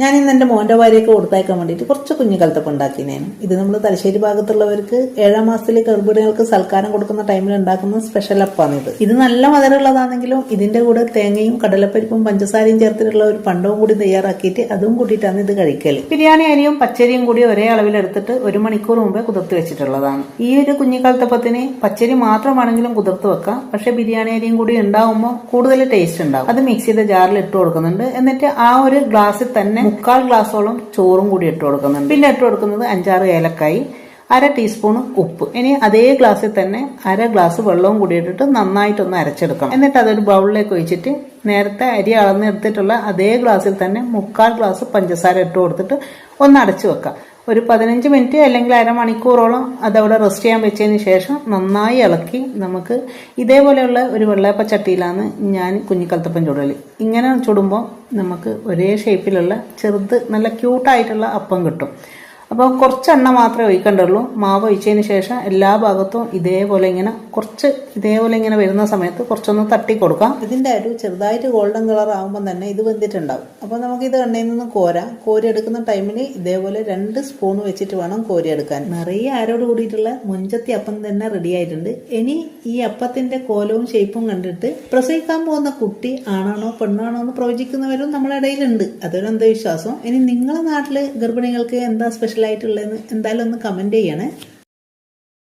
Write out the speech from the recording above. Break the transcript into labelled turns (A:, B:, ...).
A: ഞാൻ ഇന്ന് എന്റെ മോന്റെ ഭാര്യയൊക്കെ കൊടുത്തയക്കാൻ വേണ്ടിയിട്ട് കുറച്ച് കുഞ്ഞു കലത്തപ്പം ഉണ്ടാക്കിനേന്. ഇത് നമ്മൾ തലശ്ശേരി ഭാഗത്തുള്ളവർക്ക് ഏഴാം മാസത്തിൽ ഗർഭിണികൾക്ക് സൽക്കാരം കൊടുക്കുന്ന ടൈമിൽ ഉണ്ടാക്കുന്ന സ്പെഷ്യൽ അപ്പാണ് ഇത്. നല്ല മധുരമുള്ളതാണെങ്കിലും ഇതിന്റെ കൂടെ തേങ്ങയും കടലപ്പരിപ്പും പഞ്ചസാരയും ചേർത്തിട്ടുള്ള ഒരു പണ്ടവും കൂടി തയ്യാറാക്കിയിട്ട് അതും കൂട്ടിയിട്ടാണ് ഇത് കഴിക്കൽ ബിരിയാണി അരിയും പച്ചരിയും കൂടി ഒരേ അളവിലെടുത്തിട്ട് ഒരു മണിക്കൂർ മുമ്പേ കുതിർത്ത് വെച്ചിട്ടുള്ളതാണ്. ഈ ഒരു കുഞ്ഞിക്കാലത്തപ്പത്തിന് പച്ചരി മാത്രമാണെങ്കിലും കുതിർത്ത് വെക്കാം. പക്ഷെ ബിരിയാണി അരിയും കൂടി ഉണ്ടാവുമ്പോൾ കൂടുതൽ ടേസ്റ്റ് ഉണ്ടാവും. അത് മിക്സ് മിക്സിയുടെ ജാറിൽ ഇട്ട് കൊടുക്കുന്നുണ്ട്. എന്നിട്ട് ആ ഒരു ഗ്ലാസ്സിൽ തന്നെ മുക്കാൽ ഗ്ലാസോളം ചോറും കൂടി ഇട്ട് കൊടുക്കുന്നുണ്ട്. പിന്നെ ഇട്ട് കൊടുക്കുന്നത് അഞ്ചാറ് ഏലക്കായി അര ടീസ്പൂൺ ഉപ്പ്. ഇനി അതേ ഗ്ലാസ്സിൽ തന്നെ അര ഗ്ലാസ് വെള്ളവും കൂടി ഇട്ടിട്ട് നന്നായിട്ടൊന്ന് അരച്ചെടുക്കണം. എന്നിട്ട് അതൊരു ബൗളിലേക്ക് ഒഴിച്ചിട്ട് നേരത്തെ അരി അളന്നെടുത്തിട്ടുള്ള അതേ ഗ്ലാസ്സിൽ തന്നെ മുക്കാൽ ഗ്ലാസ് പഞ്ചസാര ഇട്ട് കൊടുത്തിട്ട് ഒന്ന് അടച്ചു വെക്കാം. ഒരു പതിനഞ്ച് മിനിറ്റ് അല്ലെങ്കിൽ അരമണിക്കൂറോളം അതവിടെ റെസ്റ്റ് ചെയ്യാൻ വെച്ചതിന് ശേഷം നന്നായി ഇളക്കി നമുക്ക് ഇതേപോലെയുള്ള ഒരു വെള്ളയപ്പ ചട്ടിയിലാണ് ഞാൻ കുഞ്ഞിക്കലത്തപ്പം ചുടൽ ഇങ്ങനെ ചുടുമ്പോൾ നമുക്ക് ഒരേ ഷേപ്പിലുള്ള ചെറുത് നല്ല ക്യൂട്ടായിട്ടുള്ള അപ്പം കിട്ടും. അപ്പോൾ കുറച്ച് എണ്ണ മാത്രമേ ഒഴിക്കേണ്ടുള്ളൂ. മാവ് ഒഴിച്ചതിന് ശേഷം എല്ലാ ഭാഗത്തും ഇതേപോലെ ഇങ്ങനെ കുറച്ച് ഇതേപോലെ ഇങ്ങനെ വരുന്ന സമയത്ത് കുറച്ചൊന്ന് തട്ടി കൊടുക്കാം. ഇതിന്റെ ഒരു ചെറുതായിട്ട് ഗോൾഡൻ കളർ ആകുമ്പോൾ തന്നെ ഇത് വെന്തിട്ടുണ്ടാവും. അപ്പോൾ നമുക്ക് ഇത് എണ്ണയിൽ നിന്ന് കോരാം. കോരി എടുക്കുന്ന ടൈമിൽ ഇതേപോലെ രണ്ട് സ്പൂൺ വെച്ചിട്ട് വേണം കോരി എടുക്കാൻ നിറയെ ആരോട് കൂടിയിട്ടുള്ള മുഞ്ചത്തി അപ്പം തന്നെ റെഡി ആയിട്ടുണ്ട്. ഇനി ഈ അപ്പത്തിന്റെ കോലവും ഷേപ്പും കണ്ടിട്ട് പ്രസവിക്കാൻ പോകുന്ന കുട്ടി ആണാണോ പെണ്ണാണോ എന്ന് പ്രവചിക്കുന്നവരും നമ്മുടെ ഇടയിലുണ്ട്. അതൊരു അന്ധവിശ്വാസം. ഇനി നിങ്ങളുടെ നാട്ടിൽ ഗർഭിണികൾക്ക് എന്താ സ്പെഷ്യൽ ആയിട്ടുള്ളതെന്ന് എന്തായാലും ഒന്ന് കമന്റ് ചെയ്യണേ.